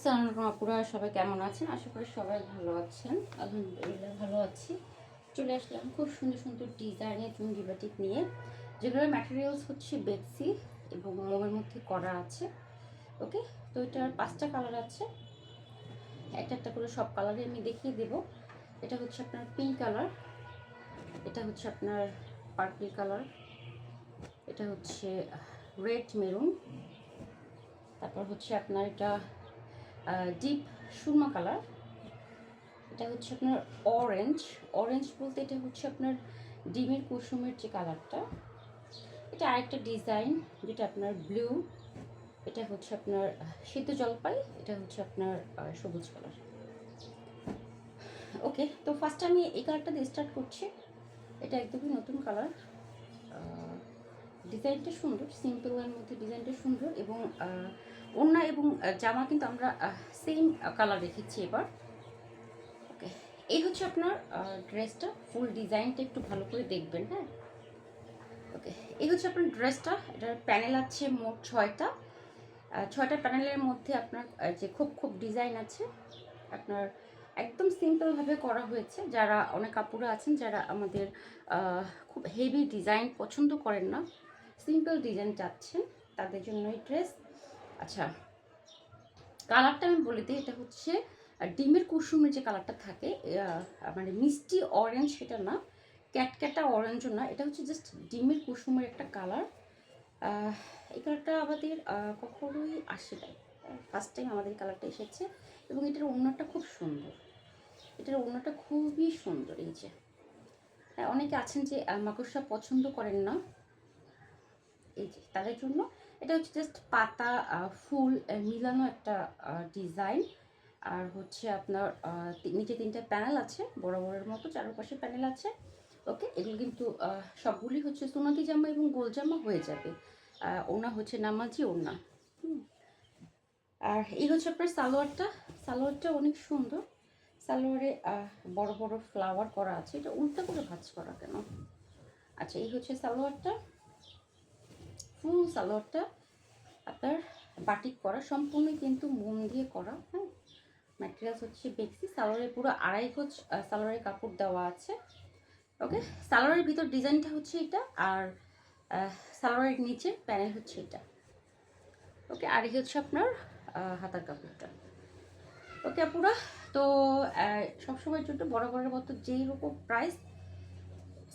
আসসালামু আলাইকুম, আপুরা সবাই কেমন আছেন? আশা করি সবাই ভালো আছেন। আলহামদুলিল্লাহ ভালো আছি। চলে আসলাম খুব সুন্দর সুন্দর ডিজাইনের চুঙ্গি বাটিক নিয়ে যেগুলোর ম্যাটেরিয়ালস হচ্ছে বেক্সি এবং মোমের মধ্যে করা আছে। ওকে? তো এটার পাঁচটা কালার আছে। একটা একটা করে সব কালারে আমি দেখিয়ে দেব। এটা হচ্ছে আপনার পিঙ্ক কালার এটা হচ্ছে আপনার পার্পল কালার এটা হচ্ছে রেড মেরুন তারপর হচ্ছে আপনার এটা ডিপ সুরমা কালার এটা হচ্ছে আপনার অরেঞ্জ অরেঞ্জ বলতে এটা হচ্ছে আপনার ডিমের কুসুমের যে কালারটা এটা আরেকটা ডিজাইন যেটা আপনার ব্লু এটা হচ্ছে আপনার শীত জলপাই, এটা হচ্ছে আপনার সবুজ কালার ওকে তো ফার্স্ট আমি এই কালারটা দিয়ে স্টার্ট করছি। এটা একদমই নতুন কালার ডিজাইনটা সুন্দর সিম্পলের মধ্যে ডিজাইনটা সুন্দর এবং ওড়না এবং জামা কিন্তু আমরা সেম কালার রেখেছি এবার। ওকে এই হচ্ছে আপনার ড্রেসটা ফুল ডিজাইনটা একটু ভালো করে দেখবেন হ্যাঁ? ওকে এই হচ্ছে আপনার ড্রেসটা এটার প্যানেল আছে মোট ছয়টা। ছয়টা প্যানেলের মধ্যে আপনার যে খুব খুব ডিজাইন আছে, আপনার একদম সিম্পলভাবে করা হয়েছে। যারা অনেক কাপড় আছেন, যারা আমাদের খুব হেভি ডিজাইন পছন্দ করেন না সিম্পল ডিজাইন চাচ্ছেন, তাদের জন্য এই ড্রেস। আচ্ছা কালারটা আমি বলে দিই, এটা হচ্ছে ডিমের কুসুমের যে কালারটা থাকে মানে মিষ্টি অরেঞ্জ সেটা না ক্যাটক্যাটা অরেঞ্জও না, এটা হচ্ছে জাস্ট ডিমের কুসুমের একটা কালার। এই কালারটা আমাদের কখনোই আসে নাই। ফার্স্ট টাইম আমাদের কালারটা এসেছে এবং এটার ওড়নাটা খুব সুন্দর। এটার ওড়নাটা খুবই সুন্দর, এই যে। হ্যাঁ অনেকে আছেন যে মাকড়সা পছন্দ করেন না। এই যে, তাদের জন্য। এটা হচ্ছে জাস্ট পাতা ফুল মিলানো একটা ডিজাইন আর হচ্ছে আপনার নিচে তিনটা প্যানেল আছে, বড় বড়ের মতো, চারপাশে প্যানেল আছে। ওকে এগুলো কিন্তু সবগুলি হচ্ছে সোনাকি জামা এবং গোল জামা হয়ে যাবে। ওনা হচ্ছে নামাজি ওনা। আর এই হচ্ছে আপনার সালোয়ারটা। সালোয়ারটা অনেক সুন্দর। সালোয়ারে বড় বড় ফ্লাওয়ার করা আছে। এটা উল্টা করে ভাঁজ করা কেন? আচ্ছা এই হচ্ছে সালোয়ারটা। ফুল সালোয়ারটা আপনার বাটিক করা, সম্পূর্ণ কিন্তু মোম দিয়ে করা হ্যাঁ। ম্যাটেরিয়ালস হচ্ছে বেক্সি, সালোয়ারে পুরো আড়াই কোচ সালোয়ারের কাপড় দেওয়া আছে ওকে সালোয়ারের ভিতর ডিজাইনটা হচ্ছে এটা আর সালোয়ারের নিচে প্যানেল হচ্ছে এটা ওকে আর এই হচ্ছে আপনার হাতার কাপড়টা ওকে আপুরা, তো সবসময়ের জন্য বরাবরের মতো যেই রকম প্রাইস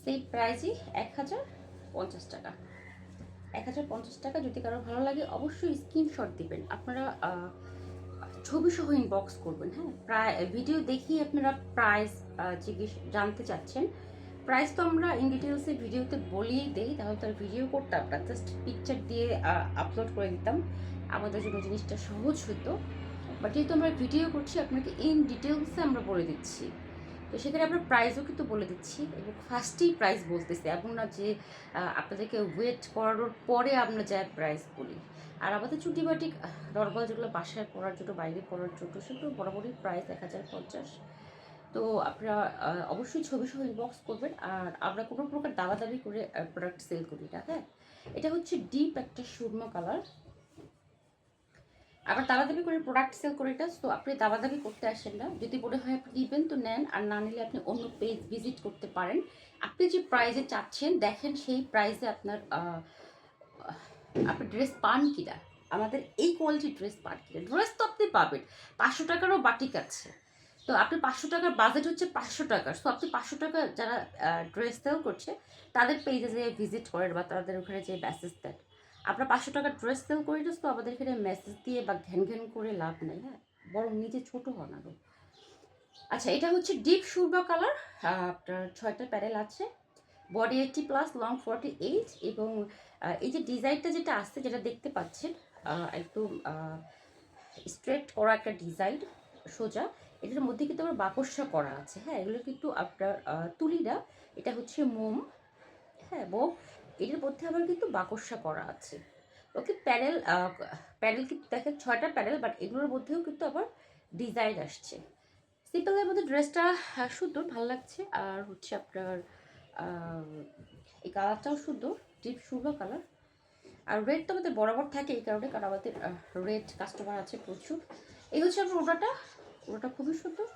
সেই প্রাইসই এক হাজার পঞ্চাশ টাকা। এক হাজার পঞ্চাশ টাকা যদি কারও ভালো লাগে, অবশ্যই স্ক্রিনশট দিবেন। আপনারা ছবি সহ ইনবক্স করবেন হ্যাঁ? প্রায় ভিডিও দেখেই আপনারা প্রাইস জিজ্ঞেস, জানতে চাচ্ছেন। প্রাইস তো আমরা ইন ডিটেলসে ভিডিওতে বলেই দেই, তাহলে তার ভিডিও করতাম না। জাস্ট পিকচার দিয়ে আপলোড করে দিতাম। আমাদের জন্য জিনিসটা সহজ হতো। বাট যেহেতু আমরা ভিডিও করছি, আপনাকে ইন ডিটেলসে আমরা বলে দিচ্ছি। তো সেখানে আমরা প্রাইসও কিন্তু বলে দিচ্ছি এবং ফার্স্টেই প্রাইস বলতেছি এমন না যে আপনাদেরকে ওয়েট করানোর পরে আমরা যাই প্রাইস বলি। আর আমাদের চুটি বাটি নর্মাল যেগুলো বাসায় পরার জন্য, বাইরে পড়ার জন্য, সেগুলো বরাবরই প্রাইস এক হাজার পঞ্চাশ। তো আপনারা অবশ্যই ছবি সহ ইনবক্স করবেন আর আমরা কোনো প্রকার দাবাদাবি করে প্রোডাক্ট সেল করি না হ্যাঁ? এটা হচ্ছে ডিপ একটা সুরমা কালার আবার দাবাদাবি করে প্রোডাক্ট সেল করে এটা তো আপনি দাবাদাবি করতে আসেন না। যদি মনে হয় আপনি নেবেন তো নেন, আর না নিলে আপনি অন্য পেজ ভিজিট করতে পারেন। আপনি যে প্রাইজে চাচ্ছেন, দেখেন সেই প্রাইজে আপনার আপনি ড্রেস পান কিনা। আমাদের এই কোয়ালিটির ড্রেস পান কিনা। ড্রেস তো আপনি পাবেন। পাঁচশো টাকারও বাটিক আছে। তো আপনি পাঁচশো টাকার বাজেট হচ্ছে পাঁচশো টাকার সো আপনি পাঁচশো টাকা যারা ড্রেস সেল করছে, তাদের পেজে যে ভিজিট করেন বা তাদের ওখানে যে মেসেজ দেন। আমরা পাঁচশো টাকার ড্রেস সেল করি না তো, আমাদের এখানে মেসেজ দিয়ে বা ঘ্যান ঘ্যান করে লাভ নেই হ্যাঁ? বরং নিজে ছোটো হন আরও আচ্ছা এটা হচ্ছে ডিপ সুরবা কালার আপনার ছয়টা প্যারেল আছে। Body eighty plus long forty eight এবং এই যে ডিজাইনটা যেটা আসছে, যেটা দেখতে পাচ্ছেন একদম স্ট্রেট করা একটা ডিজাইন সোজা, এটার মধ্যে কিন্তু আবার বাকস্যা করা আছে হ্যাঁ? এগুলো কিন্তু আপনার তুলি না এটা হচ্ছে মোম হ্যাঁ মোম এটার মধ্যে আবার কিন্তু বাকস্যা করা আছে। ওকে প্যানেল প্যানেল কিন্তু দেখেন ছয়টা প্যানেল, বাট এগুলোর মধ্যেও কিন্তু আবার ডিজাইন আসছে। সিম্পলের মধ্যে ড্রেসটা সুন্দর, ভালো লাগছে। আর হচ্ছে আপনার এই কালারটাও সুন্দর, ডিপ সুন্দর কালার। আর রেড তো আমাদের বরাবর থাকে এই কারণে, কারণ আমাদের রেড কাস্টমার আছে প্রচুর। এই হচ্ছে আমার ওটাটা ওটা খুবই সুন্দর।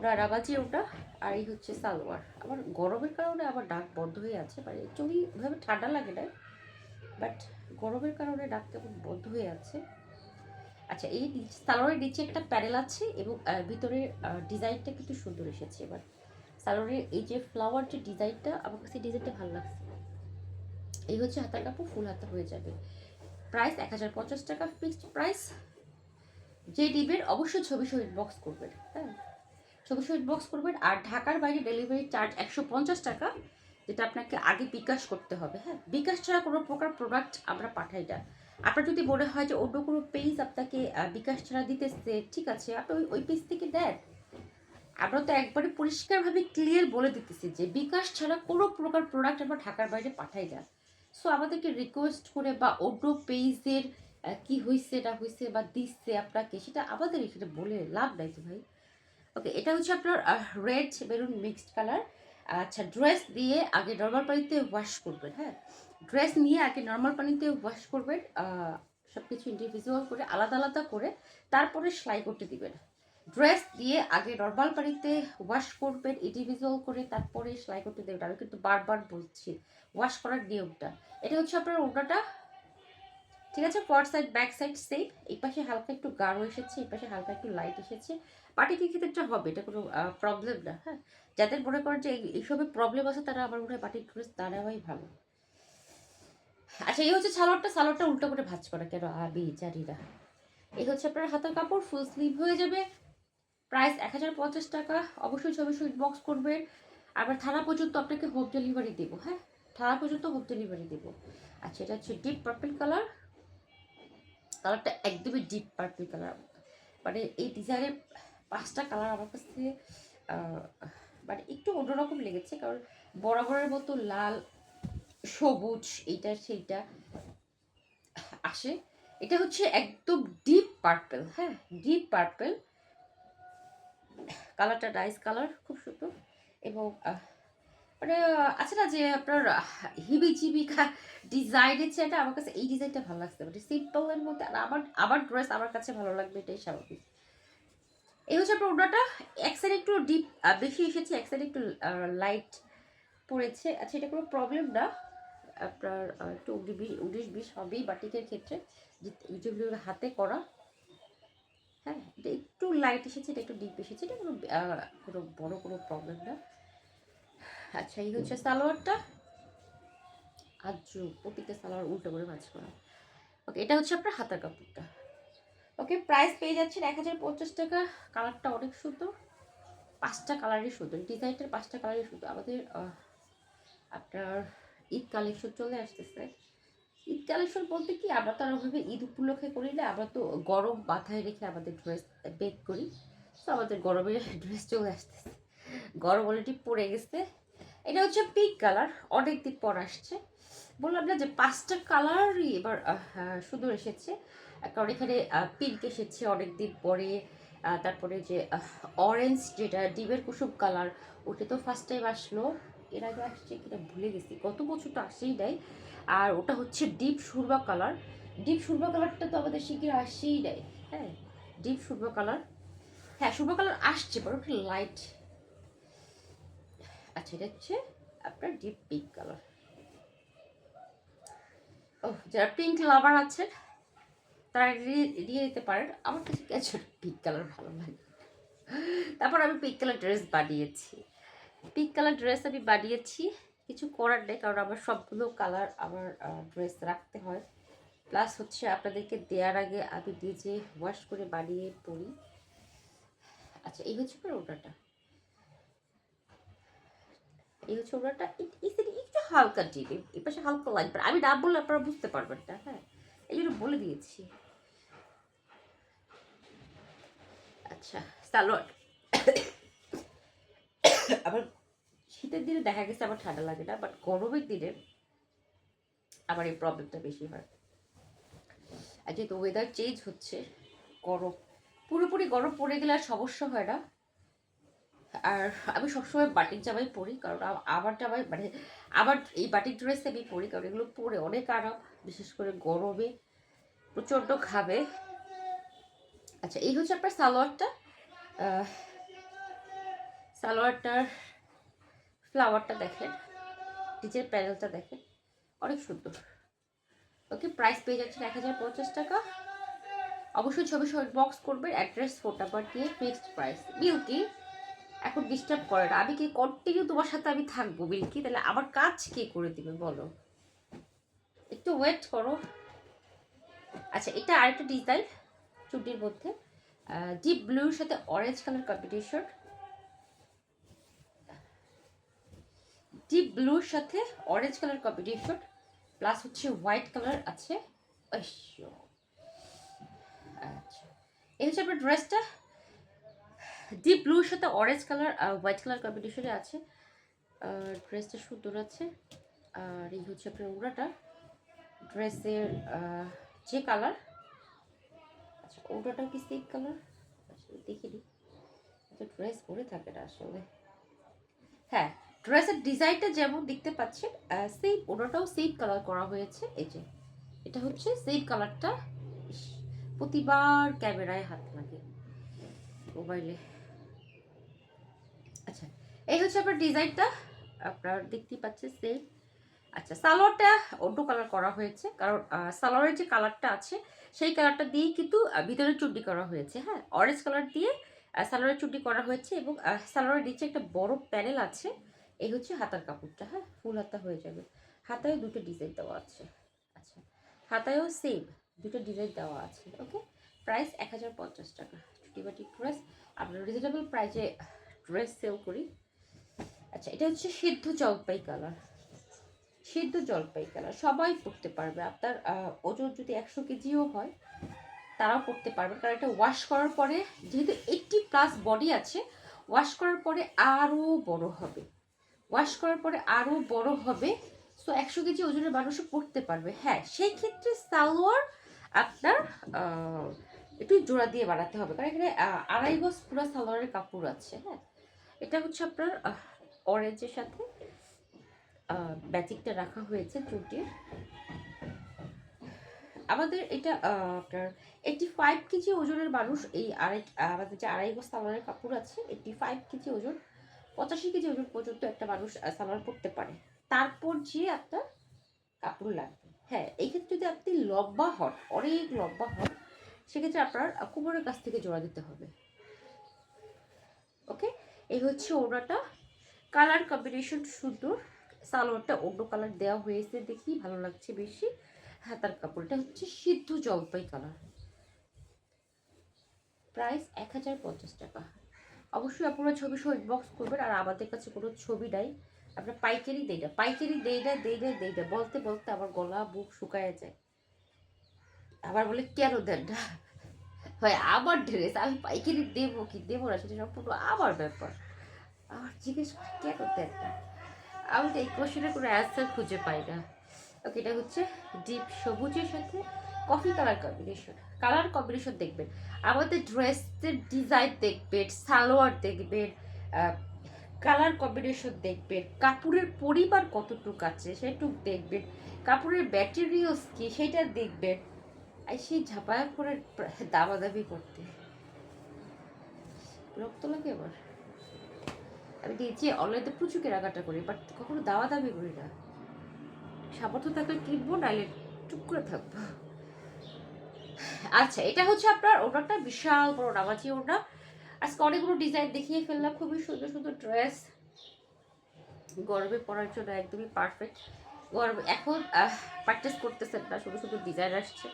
ওটা রাগাজি ওটা আর এই হচ্ছে সালোয়ার। আবার গরমের কারণে আবার ডাক বন্ধ হয়ে আছে মানে একচুয়ালি ওইভাবে ঠান্ডা লাগে না বাট গরমের কারণে ডাক কেমন বন্ধ হয়ে আছে। আচ্ছা এই সালোয়ারের নিচে একটা প্যানেল আছে এবং আহ, ভিতরের ডিজাইনটা কিন্তু সুন্দর এসেছে এবার। সালোয়ারের এই যে ফ্লাওয়ার যে ডিজাইনটা আমার কাছে ডিজাইনটা ভালো লাগছে। এই হচ্ছে হাতার কাপড় ফুল হাতা হয়ে যাবে। প্রাইস এক হাজার পঞ্চাশ টাকা ফিক্সড প্রাইস যে ডিবের অবশ্যই ছবি সহ বক্স করবেন হ্যাঁ? ছবি সহ বক্স করবেন আর ঢাকার বাইরে ডেলিভারি চার্জ একশো পঞ্চাশ টাকা, যেটা আপনাকে আগে বিকাশ করতে হবে হ্যাঁ? বিকাশ ছাড়া কোনো প্রকার প্রোডাক্ট আমরা পাঠাই না। আপনার যদি মনে হয় যে অন্য কোনো পেজ আপনাকে বিকাশ ছাড়া দিতেছে, ঠিক আছে, আপনি ওই ওই পেজ থেকে দেন। আমরা তো একবারে পরিষ্কারভাবে ক্লিয়ার বলে দিতেছি যে বিকাশ ছাড়া কোনো প্রকার প্রোডাক্ট আমরা ঢাকার বাইরে পাঠাই না। সো আমাদেরকে রিকোয়েস্ট করে বা অন্য পেজের কি হয়েছে না হয়েছে বা দিচ্ছে আপনাকে, সেটা আমাদের এখানে বলে লাভ নাই তো ভাই। ওকে এটা হচ্ছে আপনার রেড বেরুন মিক্সড কালার আচ্ছা ড্রেস দিয়ে আগে নর্মাল পানিতে ওয়াশ করবেন হ্যাঁ? ড্রেস নিয়ে আগে নর্মাল পানিতে ওয়াশ করবেন সব কিছু ইন্ডিভিজুয়াল করে, আলাদা আলাদা করে তারপরে সেলাই করতে দিবেন। ড্রেস দিয়ে আগে নর্মাল পানিতে ওয়াশ করবেন ইন্ডিভিজুয়াল করে তারপরে সেলাই করতে দেবেন। আমি কিন্তু বারবার বলছি ওয়াশ করার নিয়মটা। এটা হচ্ছে আপনার ওটাটা ঠিক আছে? Front side back side same এই পাশে হালকা একটু গাঢ় এসেছে, এই পাশে হালকা একটু লাইট এসেছে। পার্টিকে ক্ষেত্রে হবে, এটা কোনো প্রবলেম না হ্যাঁ? যাদের মনে করেন যে এই- এইসবে প্রবলেম আছে, তারা আমার মনে হয় ড্রেস তা নেওয়াই ভালো। আচ্ছা এই হচ্ছে সালোয়ারটা সালোয়ারটা উল্টো করে ভাজ করা, কেন? আমি জানি না। এই হচ্ছে আপনার হাতের কাপড় ফুল স্লিভ হয়ে যাবে। প্রাইস এক হাজার পঞ্চাশ টাকা। অবশ্যই ছবি সুইট বক্স করবেন। আবার থানা পর্যন্ত আপনাকে হোম ডেলিভারি দেবো হ্যাঁ? থানা পর্যন্ত হোম ডেলিভারি দেবো। আচ্ছা এটা হচ্ছে ডিপ পার্পল কালার কালারটা একদমই ডিপ পার্পল কালার মানে এই ডিজাইনের পাঁচটা কালার আমার কাছে মানে একটু অন্যরকম লেগেছে, কারণ বরাবরের মতো লাল, সবুজ, এইটা, সেইটা আসে। এটা হচ্ছে একদম ডিপ পার্পেল হ্যাঁ ডিপ পার্পেল কালারটা নাইস কালার খুব সুন্দর। এবং মানে আছে না যে আপনার হিবি জিবি ডিজাইনের চেয়ে আমার কাছে এই ডিজাইনটা ভালো লাগছে মানে সিম্পলের মধ্যে আর আমার আমার ড্রেস আমার কাছে ভালো লাগবে, এটাই স্বাভাবিক। এই হচ্ছে ওনাটা এক সাইড একটু ডিপ বেশি এসেছে, এক সাইড একটু লাইট পড়েছে। আচ্ছা এটা কোনো প্রবলেম না। আপনার একটু উনিশ বিশ হবেই বাটিকের ক্ষেত্রে। যেগুলো হাতে করা হ্যাঁ এটা একটু লাইট এসেছে, এটা একটু ডিপ এসেছে, এটা কোনো কোনো বড় কোনো প্রবলেম না। আচ্ছা এই হচ্ছে সালোয়ারটা। আজু প্রতিটা সালোয়ার উল্টো করে ভাজ করা। ওকে এটা হচ্ছে আপনার হাতার কাপড়টা। ওকে প্রাইস পেয়ে যাচ্ছেন এক হাজার পঞ্চাশ টাকা। কালারটা অনেক সুন্দর পাঁচটা কালারই সুন্দর ডিজাইনটার পাঁচটা কালারই সুন্দর আমাদের আপনার ঈদ কালেকশন চলে আসতেছে। ঈদ কালেকশন বলতে কি, আমরা তো আর ওইভাবে ঈদ উপলক্ষে করি না, আমরা তো গরম মাথায় রেখে আমাদের ড্রেস বেক করি। তো আমাদের গরমের ড্রেস চলে আসতেছে। গরম অলরেডি পড়ে গেছে। এটা হচ্ছে পিঙ্ক কালার অনেক দিন পর আসছে। বললাম না যে পাঁচটা কালারই এবার সুন্দর এসেছে। কারণ এখানে পিঙ্ক এসেছে অনেক দিন পরে তারপরে যে অরেঞ্জ যেটা, ডিমের কুসুম কালার ওটা তো ফার্স্ট টাইম আসলো। এর আগে আসছে কিনা ভুলে গেছি। গত বছর তো আসেই নাই। আর ওটা হচ্ছে ডিপ সুরবা কালার ডিপ সুরবা কালারটা তো আমাদের শিগগির আসেই নাই। হ্যাঁ ডিপ সুরবা কালার হ্যাঁ সুরবা কালার আসছে বড় একটা লাইট আচ্ছা এটা হচ্ছে আপনার ডিপ পিঙ্ক কালার ও যারা পিঙ্ক লাভার আছেন তারা দিয়ে দিতে পারেন। আমার কাছে কিছু পিঙ্ক কালার ভালো লাগে। তারপর আমি পিঙ্ক কালার ড্রেস বানিয়েছি। পিঙ্ক কালার ড্রেস আমি বানিয়েছি। কিছু করার নেই, কারণ আমার সবগুলো কালার আমার ড্রেস রাখতে হয়। প্লাস হচ্ছে আপনাদেরকে দেওয়ার আগে আমি নিজে ওয়াশ করে বানিয়ে পরি। আচ্ছা এই হচ্ছে আপনার ওটাটা এই হচ্ছে এই একটু হালকা ডিপ এই পাশে হালকা লাইট আমি না বললে আপনারা বুঝতে পারবেন না হ্যাঁ? এই জন্য বলে দিয়েছি। সালোয়ার আবার শীতের দিনে দেখা গেছে আবার ঠান্ডা লাগে না বাট গরমের দিনে আমার এই প্রবলেমটা বেশি হয়। আর যেহেতু ওয়েদার চেঞ্জ হচ্ছে, গরম, পুরোপুরি গরম পড়ে গেলে আর সমস্যা হয় না। আর আমি সবসময় বাটিক জামাই পরি, কারণ আমার জামাই মানে আমার এই বাটিক ড্রেস আমি পরি, কারণ এগুলো পরে অনেক আরাম, বিশেষ করে গরমে প্রচণ্ড খাবে আচ্ছা এই হচ্ছে আপনার সালোয়ারটা। সালোয়ারটার ফ্লাওয়ারটা দেখেন, নিচের প্যানেলটা দেখেন, অনেক সুন্দর। ওকে, প্রাইস পেয়ে যাচ্ছেন এক হাজার পঞ্চাশ টাকা। অবশ্যই ছবি শর্ট বক্স করবেন, অ্যাড্রেস, ফোন নাম্বার দিয়ে ফিক্সড প্রাইস বিলকি, এখন ডিস্টার্ব করে না। আমি কি কন্টিনিউ তোমার সাথে আমি থাকব, বিলকি? তাহলে আমার কাজ কে করে দিবে, বলো? একটু ওয়েট করো। আচ্ছা এটা আরেকটা ডিজাইন চুটির মধ্যে ডিপ ব্লুর সাথে অরেঞ্জ কালার কম্বিনেশন ডিপ ব্লুর সাথে অরেঞ্জ কালার কম্বিনেশন প্লাস হচ্ছে হোয়াইট কালার আছে। আচ্ছা। এই হচ্ছে আপনার ড্রেসটা ডিপ ব্লুর সাথে অরেঞ্জ কালার আর হোয়াইট কালার কম্বিনেশনে আছে। ড্রেসটা সুন্দর আছে। আর এই হচ্ছে আপনার ওড়াটা ড্রেসের যে কালার আচ্ছা কি সেম কালার আচ্ছা দেখিনি তো ড্রেস পরে থাকে না আসলে। হ্যাঁ ড্রেসের ডিজাইনটা যেমন দেখতে পাচ্ছেন সেম ওড়াটাও সেম কালার করা হয়েছে। এই যে, এটা হচ্ছে সেম কালারটা প্রতিবার ক্যামেরায় হাত লাগে মোবাইলে। আচ্ছা এই হচ্ছে আপনার ডিজাইনটা আপনার দেখতেই পাচ্ছেন সেম আচ্ছা সালোয়ারটা অন্য কালার করা হয়েছে। কারণ সালোয়ারের যে কালারটা আছে সেই কালারটা দিয়েই কিন্তু ভিতরে চুড্ডি করা হয়েছে হ্যাঁ? অরেঞ্জ কালার দিয়ে সালোয়ারের চুড্ডি করা হয়েছে এবং সালোয়ারের নিচে একটা বড় প্যানেল আছে, এই হচ্ছে হাতার কাপড়টা হ্যাঁ? ফুল হাতা হয়ে যাবে। হাতায় দুটো ডিজাইন দেওয়া আছে। আচ্ছা হাতায়ও সেম দুটো ডিজাইন দেওয়া আছে ওকে প্রাইস এক হাজার পঞ্চাশ টাকা। চুটি বাটি ড্রেস আমরা রিজনেবল প্রাইসে ড্রেস সেল করি। আচ্ছা এটা হচ্ছে সিদ্ধ জলপাই কালার সিদ্ধ জলপাই কালার সবাই পড়তে পারবে। আপনার ওজন যদি একশো কেজিও হয়, তারাও পড়তে পারবে। কারণ এটা ওয়াশ করার পরে যেহেতু এইটটি প্লাস বডি আছে ওয়াশ করার পরে আরও বড় হবে। ওয়াশ করার পরে আরও বড় হবে। সো একশো কেজি ওজনের মানুষও পড়তে পারবে। হ্যাঁ সেই ক্ষেত্রে সালোয়ার আপনার একটু জোড়া দিয়ে বানাতে হবে। কারণ এখানে আড়াই গজ পুরো সালোয়ারের কাপড় আছে হ্যাঁ। এটা হচ্ছে আপনার অরেঞ্জের সাথে ব্যাটিকটা রাখা হয়েছে চুটির আমাদের এটা আপনার এইটটি ফাইভ কেজি ওজনের মানুষ এই আড়াই, আমাদের যে আড়াই গজ সালোয়ারের কাপড় আছে এইটটি ফাইভ কেজি ওজন, পঁচাশি কেজি ওজন পর্যন্ত একটা মানুষ সালোয়ার পরতে পারে। তারপর যে আপনার কাপড় লাগবে। হ্যাঁ এই ক্ষেত্রে যদি আপনি লম্বা হন, অনেক লম্বা হন, সেক্ষেত্রে আপনার কোমরের কাছ থেকে জোড়া দিতে হবে। ওকে এই হচ্ছে ওড়াটা কালার কম্বিনেশন সুন্দর। সালোয়ারটা অন্য কালার দেওয়া হয়েছে দেখি, ভালো লাগছে বেশি। হাতার কাপড়টা হচ্ছে সিদ্ধ জলপাই কালার। প্রাইস এক হাজার পঞ্চাশ টাকা। অবশ্যই আপনারা ছবি সহ ইনবক্স করবেন, আর আমাদের কাছে কোনো ছবি নাই। আমরা পাইকারি দেই না, পাইকারি দেই না দেই না দেই না। বলতে বলতে আমার গলা বুক শুকায় যায়। আবার বলে, কেন দেন না? হয় আমার ড্রেস আমি পাইকারি দেবো কি দেবো না, সেটা সম্পূর্ণ আমার ব্যাপার। আমার জিজ্ঞেস কেন দেন না? আমি তো এই কোশ্চেনের কোনো অ্যান্সার খুঁজে পাই না। ওকে এটা হচ্ছে ডিপ সবুজের সাথে coffee colour combination colour combination দেখবেন। আমাদের ড্রেসের ডিজাইন দেখবেন, সালোয়ার দেখবেন কালার কম্বিনেশন দেখবেন, কাপড়ের পরিমাণ কতটুকু আছে সেটুক দেখবেন, কাপড়ের ম্যাটেরিয়ালস কি সেটা দেখবেন। আর সেই ঝাপায়া করে দামাদামি করতে। বিরক্ত লাগে এবার? আমি দিয়েছি অনলাইনে প্রচুর কেনাকাটা করি বাট কখনো দাওয়া দাবি করি না। সামর্থ্য থাকলে কিনবো, নাইলে চুপ করে থাকব। আচ্ছা এটা হচ্ছে আপনার ওনাটা বিশাল বড় নামাজি ওনা আজকে অনেকগুলো ডিজাইন দেখিয়ে ফেললাম, খুবই সুন্দর সুন্দর ড্রেস গরমে পরার জন্য একদমই পারফেক্ট গরম, এখন প্র্যাকটিস করতেছেন না শুধু শুধু ডিজাইন আসছে।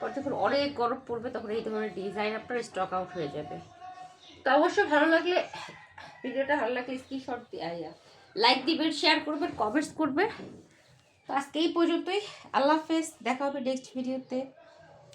পর যখন অনেক গরম পড়বে, তখন এই ধরনের ডিজাইন আপনার স্টক আউট হয়ে যাবে। তো অবশ্যই ভালো লাগলে ভিডিওটা ভালো লাগলে স্ক্রিনশট দিয়ে লাইক দিবেন শেয়ার করবেন কমেন্টস করবেন। তো আজকে এই পর্যন্তই। আল্লাহ হাফেজ, দেখা হবে নেক্সট ভিডিওতে